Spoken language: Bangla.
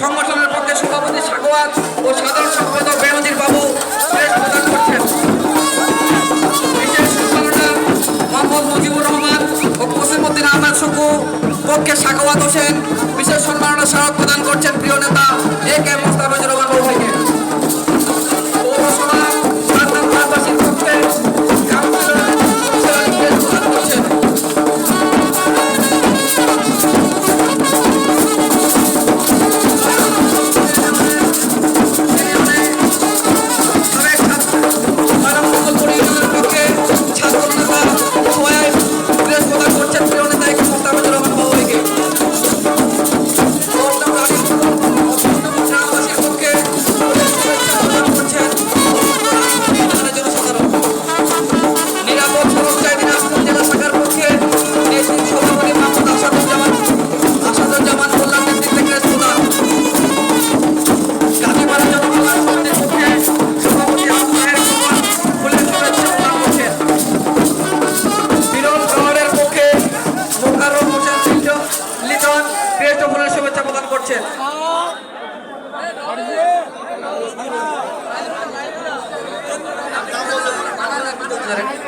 সংগঠনের পক্ষে সভাপতি সাগোয়াত ও সাধারণ সম্পাদক বেনজির বাবু রহমান ও কসিমুদ্দিন আহমেদ শুকু পক্ষে সাগোয়াত হোসেন। বিশেষ সম্মাননা স্মারক olarak